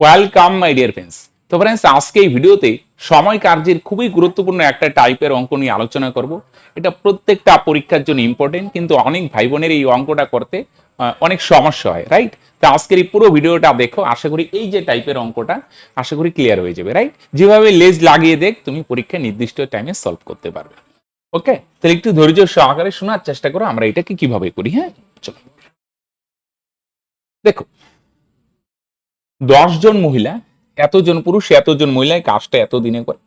Welcome my dear friends তো friends আজকে এই ভিডিওতে সময় কার্যের খুবই গুরুত্বপূর্ণ একটা টাইপের অঙ্ক নিয়ে আলোচনা করব। এটা প্রত্যেকটা পরীক্ষার জন্য ইম্পর্টেন্ট কিন্তু অনেক ভাই বোনের এই অঙ্কটা করতে অনেক সমস্যা হয় রাইট তো আজকের এই পুরো ভিডিওটা দেখো, আশা করি এই যে টাইপের অঙ্কটা, আশা করি ক্লিয়ার হয়ে যাবে রাইট যেভাবে লেজ লাগিয়ে দেখ, তুমি পরীক্ষা নির্দিষ্ট টাইমে সলভ করতে পারবে। ওকে তাহলে একটু ধৈর্য সহকারে শোনার চেষ্টা করো, আমরা এটাকে কীভাবে করি হ্যাঁ? চলো। দেখো দশ জন মহিলা, এতজন পুরুষ, এতজন মহিলা এই কাজটা এত দিনে করে।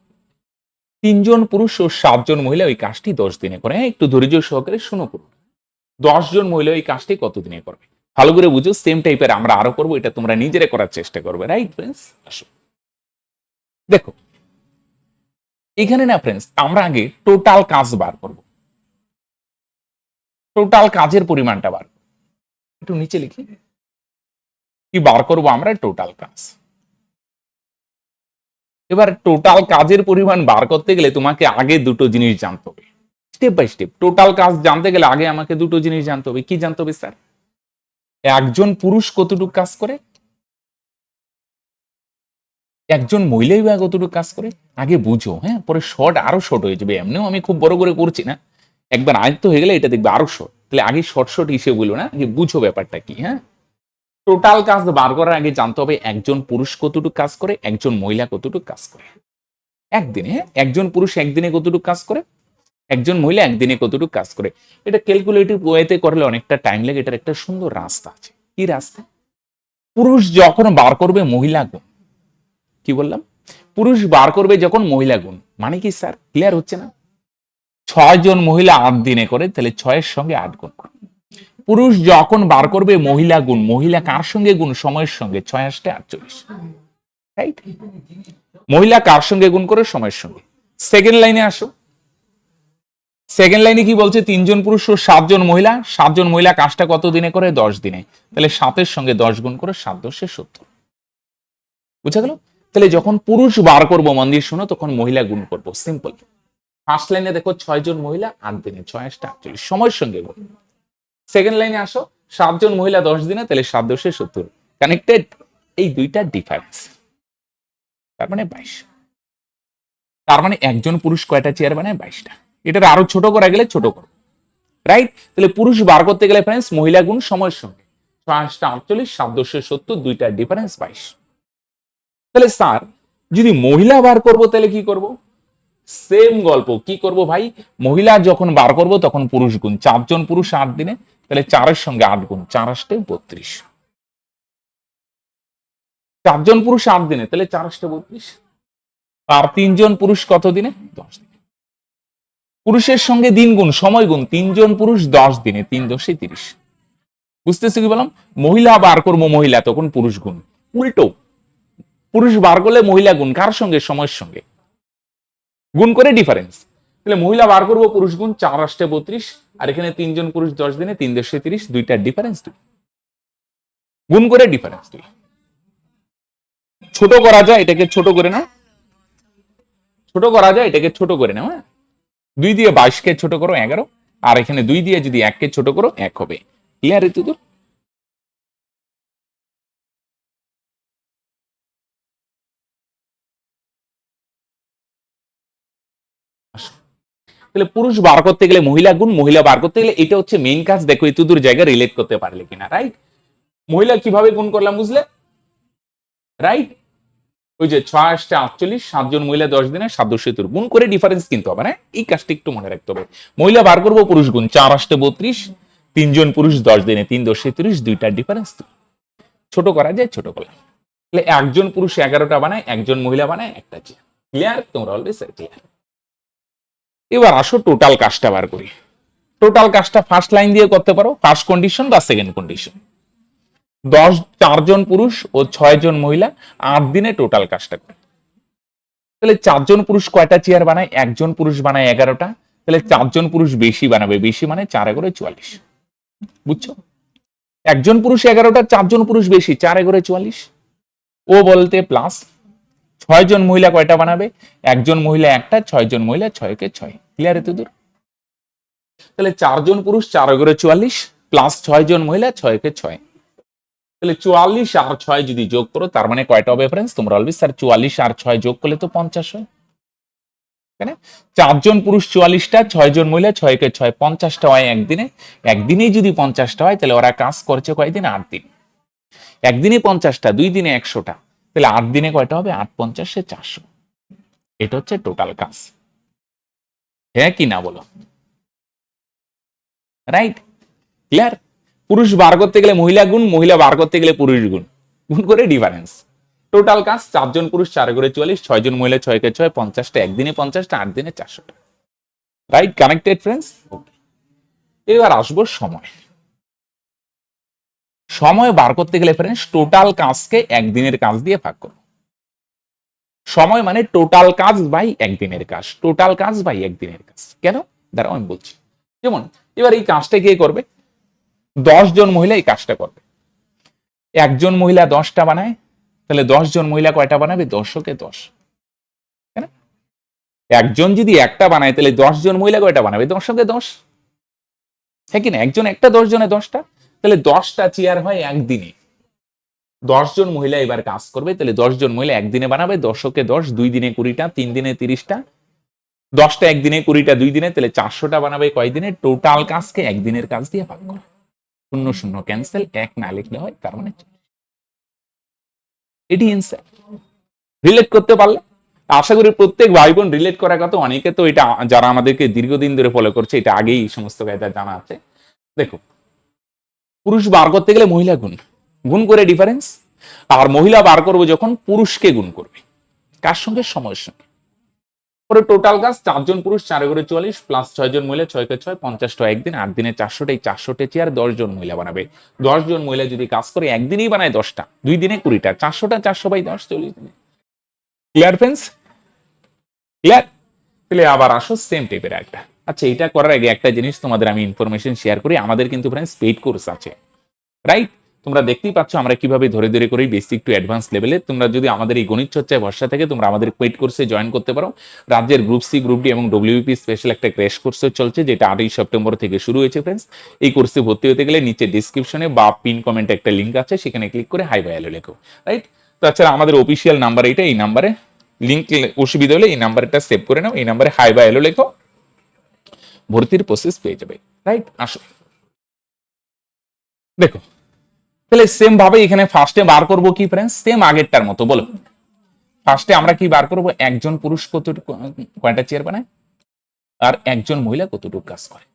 তিনজন পুরুষ ও সাতজন মহিলা ওই কাজটি দশ দিনে করে। হ্যাঁ একটু ধৈর্য সহকারে শোনো করুন দশ জন মহিলা এই কাজটি কত দিনে করবে? ভালো করে বুঝো সেম টাইপের আমরা আরও করব, এটা তোমরা নিজেরা করার চেষ্টা করবে। রাইট ফ্রেন্ডস আসো। দেখো, এখানে না ফ্রেন্ডস আমরা আগে টোটাল কাজ বার করব। টোটাল কাজের পরিমাণটা বার। একটু নিচে লিখি। কি বার করব আমরা? টোটাল কাজ। এবার টোটাল কাজের পরিমাণ বার করতে গেলে তোমাকে আগে দুটো জিনিস জানতে হবে। স্টেপ বাই স্টেপ টোটাল কাজ জানতে গেলে আগে আমাকে দুটো জিনিস জানতে হবে। কি জানতে হবে স্যার একজন পুরুষ কতটুকু কাজ করে? একজন মহিলাই বা কতটুকু কাজ করে? আগে বুঝো হ্যাঁ? পরে শর্ট আরও শর্ট হয়ে যাবে। এমনিও আমি খুব বড় করে করছি না। একবার আয়ত্ত হয়ে গেলে এটা দেখবে আরও শর্ট তাহলে আগে শর্ট শর্ট হিসেবে বলব না, আগে বুঝো ব্যাপারটা কি হ্যাঁ? টোটাল কাজ বার করার আগে জানতে হবে একজন পুরুষ কতটুকু কাজ করে, একজন মহিলা কতটুকু কাজ করে। একদিনে? একজন পুরুষ একদিনে কতটুকু কাজ করে, একজন মহিলা একদিনে কতটুকু কাজ করে। এটা ক্যালকুলেটিভ ওয়েতে করলে অনেকটা টাইম লাগে, এটার একটা সুন্দর রাস্তা আছে। কি রাস্তা? পুরুষ যখন বার করবে, মহিলা গুণ। কি বললাম? পুরুষ বার করবে যখন, মহিলা গুণ। মানে কি স্যার ক্লিয়ার হচ্ছে না? ছয় জন মহিলা আট দিনে করে, তাহলে ছয়ের সঙ্গে আট গুণ করে পুরুষ যখন বার করবে, মহিলা গুণ। মহিলা কার সঙ্গে গুণ? সময়ের সঙ্গে। ছয় আসতে আটচল্লিশ। রাইট মহিলা কার সঙ্গে গুণ করে? সময়ের সঙ্গে। সেকেন্ড লাইনে আসো। সেকেন্ড লাইনে কি বলছে? তিনজন পুরুষ ও সাতজন মহিলা। সাতজন মহিলা কাজটা কত দিনে করে? দশ দিনে। তাহলে সাতের সঙ্গে দশ গুণ করে সাত দশে সত্তর। বুঝা গেল? তাহলে যখন পুরুষ বার করব, মন দিয়ে শোনো, তখন মহিলা গুণ করব। সিম্পল ফার্স্ট লাইনে দেখো ছয় জন মহিলা, আট দিনে। ছয় আসটা আটচল্লিশ। সময়ের সঙ্গে গুণ। সেকেন্ড লাইনে আসো, সাতজন মহিলা দশ দিনে, তাহলে সাত দশে সত্তর। কানেক্টেড এই দুইটা ডিফারেন্স তার মানে বাইশ। তার মানে একজন পুরুষ কয়টা চেয়ার বানায়? বাইশটা। এটার আরও ছোট করা গেলে ছোট করো। রাইট তাহলে পুরুষ বার করতে গেলে ফ্রেন্ডস মহিলা গুণ সময়ের সঙ্গে। পাঁচটা আটচল্লিশ, সাত দশে সত্তর, দুইটা ডিফারেন্স বাইশ। তাহলে স্যার যদি মহিলা বার করব, তাহলে কি করব? সেম গল্প। কি করব ভাই? মহিলা যখন বার করব, তখন পুরুষ গুণ। চারজন পুরুষ আট দিনে তাহলে চারের সঙ্গে আট গুণ, চার আসতে বত্রিশ। চারজন পুরুষ আট দিনে, তাহলে চার আসতে বত্রিশ। আর তিনজন পুরুষ কত দিনে? দশ দিনে। পুরুষের সঙ্গে দিন গুণ, সময় গুণ, তিনজন পুরুষ দশ দিনে, তিন দশে তিরিশ। বুঝতেছি কি বললাম? মহিলা বার করব মহিলা, তখন পুরুষ গুণ। উল্টো, পুরুষ বার করলে মহিলা গুণ, কার সঙ্গে? সময়ের সঙ্গে। গুণ করে ডিফারেন্স তাহলে মহিলা বার করব, পুরুষ গুণ, চার আষ্টে বত্রিশ, আর এখানে তিনজন পুরুষ দশ দিনে তিন দশে তিরিশ, দুইটা ডিফারেন্স দুই। গুণ করে ডিফারেন্স দুই। ছোট করা যায়, এটাকে ছোট করে না ছোট করা যায়, এটাকে ছোট করে নাও হ্যাঁ। দুই দিয়ে বাইশকে ছোট করো, এগারো। আর এখানে দুই দিয়ে যদি এককে ছোট করো, এক হবে। ক্লিয়ার ঋতুদূর তাহলে পুরুষ বার করতে গেলে মহিলা গুণ, মহিলা বার করতে গেলে এটা হচ্ছে মেইন কাজ। দেখো, এতদূর জায়গায় রিলেট করতে পারলে কিনা রাইট মহিলা কীভাবে গুণ করলাম বুঝলে? রাইট ওই যে ছয় আসতে আটচল্লিশ, সাতজন মহিলা দশ দিনে সাত দশ সত্তর। গুণ করে ডিফারেন্স কিনতে হবে না এই কাজটা একটু মনে রাখতে হবে। মহিলা বার করব, পুরুষ গুণ। চার আসতে বত্রিশ, তিনজন পুরুষ দশ দিনে তিন দশ তিরিশ দুইটার ডিফারেন্স ছোট করা যায়, ছোট করা তাহলে একজন পুরুষ এগারোটা বানায়, একজন মহিলা বানায়, একটা চেয়ার ক্লিয়ার তোমরা অলওয়েজ ক্লিয়ার এবার আসো টোটাল কাজটা বার করি। টোটাল কাজটা ফার্স্ট লাইন দিয়ে করতে পারো ফার্স্ট কন্ডিশন বা সেকেন্ড কন্ডিশন দশ চারজন পুরুষ ও ছয় জন মহিলা, আট দিনে টোটাল কাজটা করে। তাহলে চারজন পুরুষ কয়টা চেয়ার বানায়? একজন পুরুষ বানায় এগারোটা। তাহলে চারজন পুরুষ বেশি বানাবে, বেশি মানে চার এগারো চুয়াল্লিশ। বুঝছ? একজন পুরুষ এগারোটা চারজন পুরুষ বেশি, চার এগারো চুয়াল্লিশ। ও বলতে প্লাস ছয় জন মহিলা কয়টা বানাবে? একজন মহিলা একটা ছয় জন মহিলা ছয়কে ছয়। ক্লিয়ার এত দূর? তাহলে চারজন পুরুষ, চার এগারো চুয়াল্লিশ প্লাস ছয় জন মহিলা, ছয়কে ছয়। তাহলে চুয়াল্লিশ আর ছয় যদি যোগ করো, তার মানে কয়টা হবে ফ্রেন্ডস তোমরা বলবে স্যার চুয়াল্লিশ আর ছয় যোগ করলে তো পঞ্চাশ হয়। তাই না? চারজন পুরুষ চুয়াল্লিশটা ছয় জন মহিলা ছয়কে ছয়, পঞ্চাশটা হয় একদিনে। একদিনেই যদি পঞ্চাশটা হয়, তাহলে ওরা কাজ করছে কয়দিন? আট দিন। একদিনে পঞ্চাশটা, দুই দিনে একশোটা। তাহলে আট দিনে কয়টা হবে? আট পঞ্চাশে চারশো। এটা হচ্ছে টোটাল কাজ হ্যাঁ কি না বলো? রাইট ক্লিয়ার পুরুষ বার করতে গেলে মহিলা গুণ, মহিলা বার করতে গেলে পুরুষ গুণ। গুণ করে ডিফারেন্স টোটাল কাজ চারজন পুরুষ, চার করে চুয়াল্লিশ ছয় জন মহিলা ছয় কে ছয়, পঞ্চাশটা। একদিনে পঞ্চাশটা, আট দিনে চারশোটা। রাইট কানেক্টেড ফ্রেন্ডস এবার আসব সময়। সময় বার করতে গেলে ফ্রেন্ডস টোটাল কাজকে একদিনের কাজ দিয়ে ভাগ করো। সময় মানে টোটাল কাজ বাই একদিনের কাজ টোটাল কাজ বাই একদিনের কাজ। কেন? দাঁড়াও, আমি বলছি। যেমন, এবার এই কাজটা কে করবে? জন মহিলা এই কাজটা করবে। একজন মহিলা দশটা বানায়, তাহলে জন মহিলা কয়টা বানাবে? দশকে দশ? একজন যদি একটা বানায়, তাহলে জন মহিলা কয়টা বানাবে? দশকে দশ। হ্যাঁ কি না? একজন একটা দশ জনে দশটা। তাহলে দশটা চেয়ার হয় একদিনে। দশ জন মহিলা এবার কাজ করবে, তাহলে দশ জন মহিলা একদিনে বানাবে, দশকে দশ, দুই দিনে কুড়িটা, তিন দিনে তিরিশটা। দশটা একদিনে কুড়িটা, দুই দিনে, তাহলে চারশোটা বানাবে কয় দিনে টোটাল কাজকে একদিনের কাজ দিয়ে ভাগ করে। শূন্য শূন্য ক্যান্সেল এক না লিখলে হয়, তার মানে এটি এনসার রিলেট করতে পারলে? আশা করি প্রত্যেক ভাই বোন রিলেট করার কথা, অনেকে তো এটা, যারা আমাদেরকে দীর্ঘদিন ধরে ফলো করছে, এটা আগেই সমস্ত কায়দা জানা আছে। দেখো পুরুষ বার করতে গেলে মহিলা গুণ। গুণ করে ডিফারেন্স আর মহিলা বার করব যখন পুরুষকে গুণ করবে। কার সঙ্গে? সময়ের সঙ্গে। পরে টোটাল কাজ, চারজন পুরুষ, চার করে চুয়াল্লিশ প্লাস ছয় জন মহিলা ছয় কে ছয় পঞ্চাশটা একদিন, আট দিনে চারশোটা, এই চারশোটা চেয়ার দশজন মহিলা বানাবে। দশজন মহিলা যদি কাজ করে, একদিনই বানায় দশটা, দুই দিনে কুড়িটা, চারশোটা, চারশো বাই দশ, চল্লিশ দিনে। ক্লিয়ার ফ্রেন্ডস ক্লিয়ার তাহলে আবার আসো সেম টাইপের একটা। আচ্ছা এটা করার আগে একটা জিনিস তোমাদের আমি ইনফরমেশন শেয়ার করি। আমাদের কিন্তু ফ্রেন্ডস পেইড কোর্স আছে রাইট তোমরা দেখতেই পাচ্ছ আমরা কীভাবে ধরে ধরে করে বেসিক টু অ্যাডভান্স লেভেলে তোমরা যদি আমাদের এই গণিত চর্চায় ভরসা থেকে, তোমরা আমাদের পেইড কোর্সে জয়েন করতে পারো। রাজ্যের গ্রুপ সি গ্রুপ ডি এবং ডব্লিউপি স্পেশাল একটা ক্র্যাশ কোর্স চলছে, যেটা আটই সেপ্টেম্বর থেকে শুরু হয়েছে ফ্রেন্ডস এই কোর্সে ভর্তি হতে গেলে নিচে ডিসক্রিপশনে বা পিন কমেন্টে একটা লিঙ্ক আছে, সেখানে ক্লিক করে হাই বাই হ্যালো লেখো রাইট তাছাড়া আমাদের অফিসিয়াল নাম্বার এটা এই নাম্বারে লিঙ্ক অসুবিধা হলে এই নাম্বারটা সেভ করে নাও, এই নাম্বারে হাই বাই হ্যালো লেখো। ভর্তির প্রসেস পেয়ে যাবে রাইট আসো। দেখো, তাহলে সেম ভাবে এখানে ফার্স্টে বার করব কি ফ্রেন্ডস সেম আগেরটার মতো, বলো। ফার্স্টে আমরা কি বার করব? একজন পুরুষ কতটুকু কয়টা চেয়ার বানায়? আর একজন মহিলা কতটুকু কাজ করে?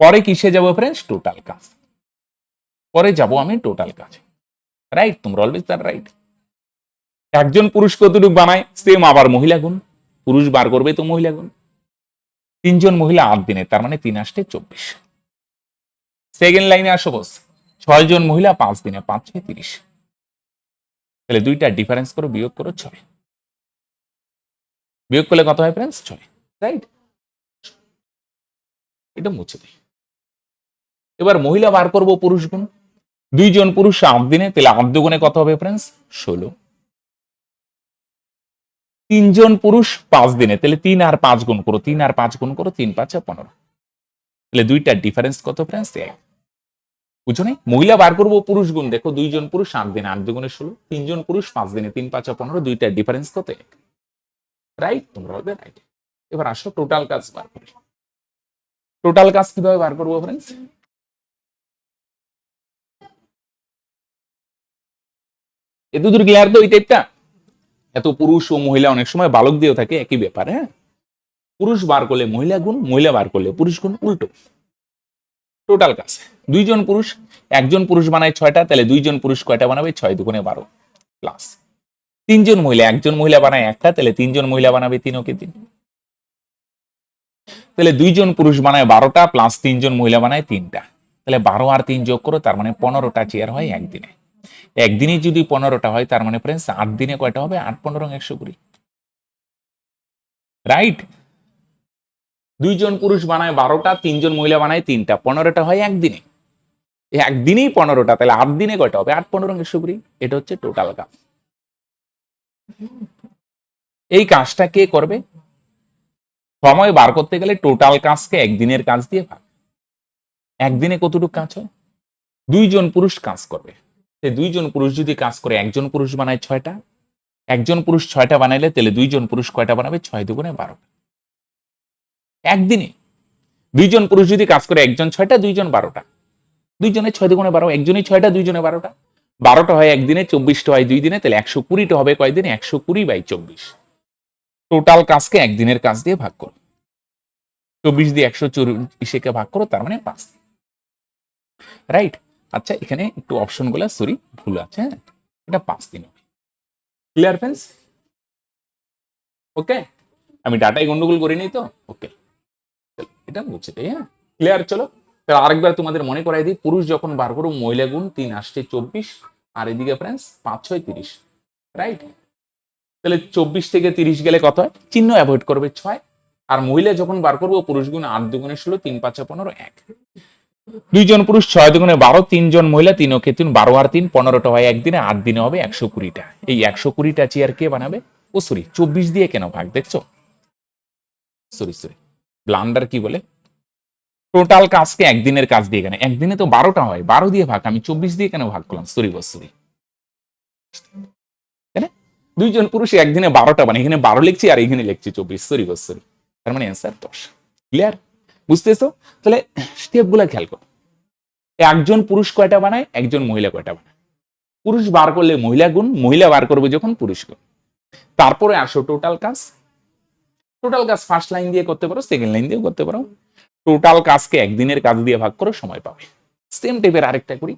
পরে কিসে যাব ফ্রেন্ডস টোটাল কাজ। পরে যাব আমি টোটাল কাজ। রাইট তোমরা অলওয়েজ তার রাইট একজন পুরুষ কতটুকু বানায়? সেম আবার মহিলা গুণ। পুরুষ বার করবে তো মহিলা গুণ। তিনজন মহিলা আট দিনে, তার মানে তিন আসতে চব্বিশ। সেকেন্ড লাইনে আসো বস ছয় জন মহিলা পাঁচ দিনে, পাঁচ ছয় তিরিশ। তাহলে দুইটা ডিফারেন্স করো, বিয়োগ করো ছয়। বিয়োগ করলে কত হয় ফ্রেন্ডস ছয় রাইট এটা মুছে দিই। এবার মহিলা বার করব পুরুষ গুণ। দুইজন পুরুষ আট দিনে, তাহলে আট দুগুণে কত হবে ফ্রেন্ডস ষোলো। তিনজন পুরুষ পাঁচ দিনে, তাহলে তিন আর পাঁচ গুণ করো, তিন আর পাঁচ গুণ করো, তিন পাঁচে পনেরো। তাহলে দুইটা ডিফারেন্স কত ফ্রেন্ডস এক। বুঝো নাই? মহিলা বার করব, পুরুষ গুণ, দেখো দুইজন পুরুষ আট দিনে, আট দুগুণে ষোলো। তিনজন পুরুষ পাঁচ দিনে, তিন পাঁচে পনেরো, দুইটা ডিফারেন্স কত এক? রাইট তোমরা বলবে রাইট এবার আসো টোটাল কাজ বার করি। টোটাল কাজ কীভাবে বার করব ফ্রেন্ডস এত দূর ক্লিয়ার তো এই টাইপটা এত পুরুষ ও মহিলা অনেক সময় বালক দিয়েও থাকে, একই ব্যাপার হ্যাঁ? পুরুষ বার করলে মহিলা গুণ, মহিলা বার করলে পুরুষ গুণ, উল্টো। টোটাল কাজ দুইজন পুরুষ, একজন পুরুষ বানায় ছয়টা, তাহলে দুইজন পুরুষ কয়টা বানাবে? ছয় দুগুণে বারো। প্লাস তিনজন মহিলা, একজন মহিলা বানায় একটা, তাহলে তিনজন মহিলা বানাবে তিন ওকে তিন। তাহলে দুইজন পুরুষ বানায় বারোটা প্লাস তিনজন মহিলা বানায় তিনটা। তাহলে বারো আর তিন যোগ করো, তার মানে পনেরোটা চেয়ার হয় একদিনে। একদিনে যদি পনেরোটা হয়, তার মানে ফ্রেন্ডস আট দিনে কয়টা হবে? আট, পনেরো, একশো কুড়ি। রাইট দুইজন পুরুষ বানায় বারোটা, তিনজন মহিলা বানায় তিনটা। পনেরোটা হয় একদিনে। একদিনেই পনেরোটা, তাহলে আট দিনে কয়টা হবে? আট, পনেরো, একশো কুড়ি। এটা হচ্ছে টোটাল কাজ। এই কাজটা কে করবে? সময় বার করতে গেলে টোটাল কাজকে একদিনের কাজ দিয়ে ভাগ। একদিনে কতটুকু কাজ হয়? দুইজন পুরুষ কাজ করবে। দুইজন পুরুষ যদি কাজ করে, একজন পুরুষ বানায় ছয়টা, একজন পুরুষ ছয়টা বানাইলে তাহলে দুইজন পুরুষ কয়টা বানাবে? ছয় দুগুণে বারোটা একদিনে দুইজন পুরুষ যদি কাজ করে, একজন ছয়টা, দুইজন বারোটা। দুইজনে ছয় দুগুণে বারো, একজনই ছয়টা, দুইজনে বারোটা। বারোটা হয় একদিনে, চব্বিশটা হয় দুই দিনে, তাহলে একশো কুড়িটা হবে কয়দিনে? একশো কুড়ি বাই চব্বিশ। টোটাল কাজকে একদিনের কাজ দিয়ে ভাগ করো। চব্বিশ দিয়ে একশো চব্বিশকে ভাগ করো, তার মানে পাঁচ। রাইট আচ্ছা এখানে একটু অপশনগুলা সরি ভুল আছে হ্যাঁ? এটা পাঁচ দিন ক্লিয়ার ফ্রেন্ডস ওকে আমি ডাটাই গন্ডগোল করিনি তো? ওকে এটা বুঝছে তাই হ্যাঁ? ক্লিয়ার চলো। তাহলে আরেকবার তোমাদের মনে করাই দিই, পুরুষ যখন বার করো, মহিলা গুণ তিন আসছে চব্বিশ, আর এদিকে ফ্রেন্ডস পাঁচ ছয় তিরিশ রাইট তাহলে চব্বিশ থেকে তিরিশ গেলে কত হয়? চিহ্ন অ্যাভয়েড করবে ছয়, আর মহিলা যখন বার করব, পুরুষ গুণ আট দুগুণে ষোলো, তিন পাঁচে পনেরো, এক। দুইজন পুরুষ, ছয় দুগুণে বারো, তিনজন মহিলা, তিন ওকে তিন বারো আর তিন, পনেরোটা হয় একদিনে, আট দিনে হবে একশো কুড়িটা। এই একশো কুড়িটা চেয়ার কে বানাবে? ও সরি চব্বিশ দিয়ে কেন ভাগ, দেখছ? সরি সরি ব্লান্ডার কি বলে? টোটাল কাজকে একদিনের কাজ দিয়ে কেন? একদিনে তো বারোটা হয়, বারো দিয়ে ভাগ, আমি চব্বিশ দিয়ে কেন ভাগ করলাম? সরি বস সরি দুইজন পুরুষ একদিনে বারোটা মানে এখানে বারো লিখছি আর এখানে লিখছি চব্বিশ। সরি বস সরি তার মানে অ্যান্সার দশ। ক্লিয়ার বুঝতেছো? তাহলে স্টেপগুলা খেয়াল করো। একজন পুরুষ কয়টা বানায়? একজন মহিলা কয়টা বানায়? পুরুষ বার করলে মহিলা গুণ, মহিলা বার করবে যখন পুরুষ গুণ। তারপরে আসো টোটাল কাজ। টোটাল কাজ ফার্স্ট লাইন দিয়ে করতে পারো সেকেন্ড লাইন দিয়ে করতে পারো। টোটাল কাজকে একদিনের কাজ দিয়ে ভাগ করে, সময় পাবে। সেম টাইপের আরেকটা করি।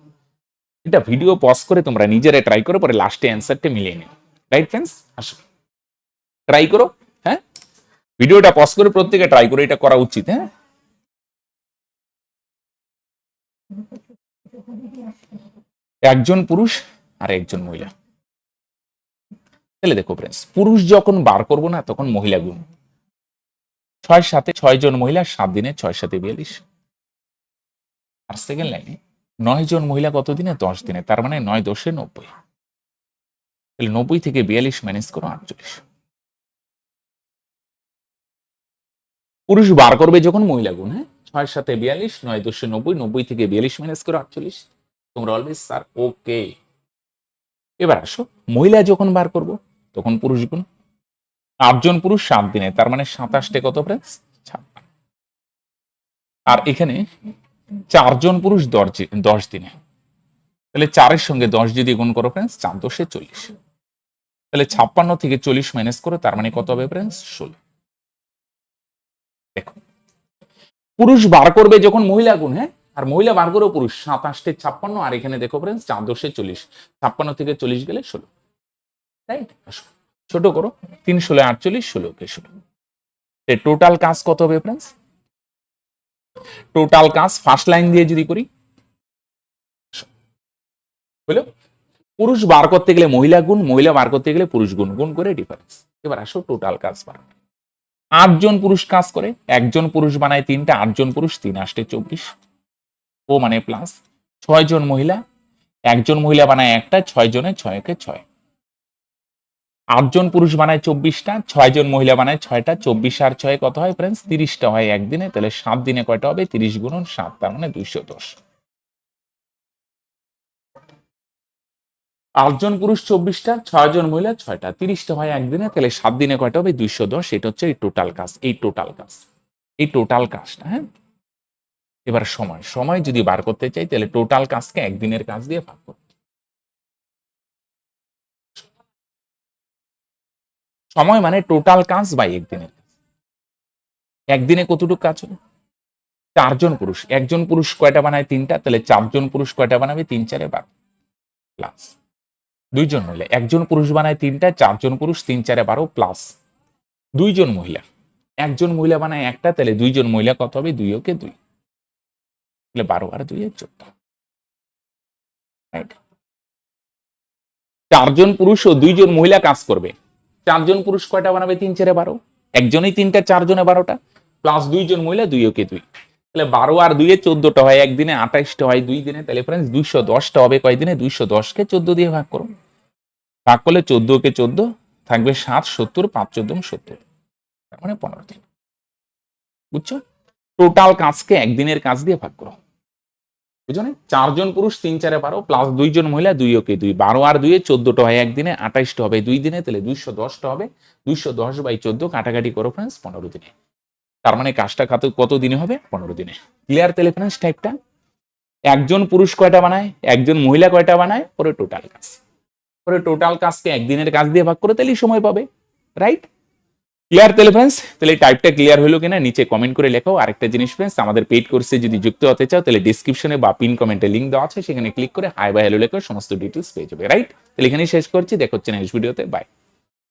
এটা ভিডিও পজ করে তোমরা নিজেরা ট্রাই করো, পরে লাস্টে অ্যান্সারটা মিলিয়ে নিও। রাইট ফ্রেন্ডস আসো। ট্রাই করো হ্যাঁ? ভিডিওটা পজ করে প্রত্যেকে ট্রাই করে, এটা করা উচিত হ্যাঁ? একজন পুরুষ আর একজন মহিলা। তাহলে দেখো ফ্রেন্ডস পুরুষ যখন বার করব না, তখন মহিলা গুণ। ছয় সাথে ছয় জন মহিলা, সাত দিনে ছয় সাথে বিয়াল্লিশ। আর সেকেন্ড লাইনে নয় জন মহিলা কত দিনে? দশ দিনে। তার মানে নয় দশে নব্বই। তাহলে নব্বই থেকে বিয়াল্লিশ ম্যানেজ করো আটচল্লিশ। পুরুষ বার করবে যখন মহিলা গুণ হ্যাঁ? ছয় সাথে বিয়াল্লিশ, নয় দশে নব্বই নব্বই থেকে বিয়াল্লিশ ম্যানেজ করো আটচল্লিশ। তোমরা অলওয়েজ স্যার ওকে এবার আসো, মহিলা যখন বার করব, তখন পুরুষ গুণ। আটজন পুরুষ সাত দিনে, তার মানে সাতাশটে কত ফ্রেন্ডস ছাপ্পান্ন। আর এখানে চারজন পুরুষ দশ দশ দিনে। তাহলে চারের সঙ্গে দশ যদি গুণ করো ফ্রেন্ডস চার দশে চল্লিশ। তাহলে ছাপ্পান্ন থেকে চল্লিশ মাইনাস করো, তার মানে কত হবে ফ্রেন্ডস ষোলো। দেখো পুরুষ বার করবে যখন মহিলা গুণ হ্যাঁ? আর মহিলা বার করেও পুরুষ, সাতাশটে ছাপ্পান্ন, আর এখানে দেখো ফ্রেন্ডস চার দশে চল্লিশ। ছাপ্পান্ন থেকে চল্লিশ গেলে ষোলো। রাইট ছোট করো। তিন ষোলো, আটচল্লিশ, ষোলো কে ষোলো। টোটাল কাজ কত হবে ফ্রেন্ডস টোটাল কাজ ফার্স্ট লাইন দিয়ে যদি করি। হলো পুরুষ বার করতে গেলে মহিলা গুণ, মহিলা বার করতে গেলে পুরুষ গুণ। গুণ করে ডিফারেন্স এবার আসো টোটাল কাজ বার আটজন পুরুষ কাজ করে, একজন পুরুষ বানায় তিনটা, আটজন পুরুষ তিন, আসতে চব্বিশ। ও মানে প্লাস ছয় জন মহিলা, একজন মহিলা বানায় একটা ছয় জনে ছয়কে ছয়। আটজন পুরুষ বানায় চব্বিশটা ছয় জন মহিলা বানায় ছয়টা, চব্বিশ আর ছয় কত হয় ফ্রেন্ডস তিরিশটা হয় একদিনে, তাহলে সাত দিনে কয়টা হবে? তিরিশ গুণন সাত, তার মানে দুইশো দশ। আটজন পুরুষ, চব্বিশটা ছয় জন মহিলা, ছয়টা, তিরিশটা হয় একদিনে, তাহলে সাত দিনে কয়টা হবে? দুইশো দশ। এটা হচ্ছে এই টোটাল কাজ এই টোটাল কাজ এই টোটাল কাজটা হ্যাঁ? এবার সময় সময় যদি বার করতে চাই, তাহলে টোটাল কাজকে একদিনের কাজ দিয়ে ভাগ করতে সময় মানে টোটাল কাজ বাই একদিনের একদিনে কতটুকু কাজ হবে? চারজন পুরুষ, একজন পুরুষ কয়টা বানায়? তিনটা, তাহলে চারজন পুরুষ কয়টা বানাবে? তিন, চারে বারো। প্লাস দুইজন মহিলা, একজন পুরুষ বানায় তিনটা, চারজন পুরুষ তিন, চারে বারো প্লাস দুইজন মহিলা, একজন মহিলা বানায় একটা, তাহলে দুইজন মহিলা কত হবে? দুই ওকে দুই। তাহলে বারো আর দুই চোদ্দ। চারজন পুরুষ ও দুইজন মহিলা কাজ করবে। চারজন পুরুষ কয়টা বানাবে? তিন, চারে বারো। একজনই তিনটা, চারজনে বারোটা। প্লাস দুইজন মহিলা, দুই ওকে দুই। তাহলে বারো আর দুইয়ে চোদ্দটা হয়, একদিনে আঠাইশটা হয়, দুই দিনে তাহলে ফ্রেন্ডস দুইশো দশটা হবে, কয়দিনে? দুইশো দশকে চোদ্দ দিয়ে ভাগ করো ভাগ করলে চোদ্দ কে চোদ্দ, থাকবে সাত, সত্তর, পাঁচ, চোদ্দ সত্তর। তার মানে পনেরো দিন। বুঝছ? টোটাল কাজকে একদিনের কাজ দিয়ে ভাগ করো। বুঝো না? চারজন পুরুষ তিন চারে বারো প্লাস দুইজন মহিলা, দুই ওকে দুই। বারো আর দুইয়ে চোদ্দটা হয়, একদিনে আঠাইশটা হবে, দুই দিনে তাহলে দুইশো দশটা হবে। দুইশো দশ বাই চোদ্দ কাটাকাটি করো ফ্রেন্ডস পনেরো দিনে। তার মানে কাজটা কত কত দিনে হবে? পনেরো দিনে। ক্লিয়ার তাহলে ফ্রেন্ডস টাইপটা একজন পুরুষ কয়টা বানায়? একজন মহিলা কয়টা বানায়? পরে টোটাল কাজ। পরে টোটাল কাজকে একদিনের কাজ দিয়ে ভাগ করে তাহলেই সময় পাবে রাইট ক্লিয়ার তাহলে তাহলে টাইপটা ক্লিয়ার হলো কিনা নিচে কমেন্ট করে লেখো আরেকটা জিনিস ফ্রেন্ডস আমাদের পেড কোর্সে যদি যুক্ত হতে চাও, তাহলে ডিসক্রিপশনে বা পিন কমেন্টে লিঙ্ক দেওয়া আছে, সেখানে ক্লিক করে হাই বাই হ্যালো লেখো সমস্ত ডিটেলস পেয়ে যাবে রাইট তাহলে এখানেই শেষ করছি, দেখো হচ্ছে নেক্সট ভিডিওতে বাই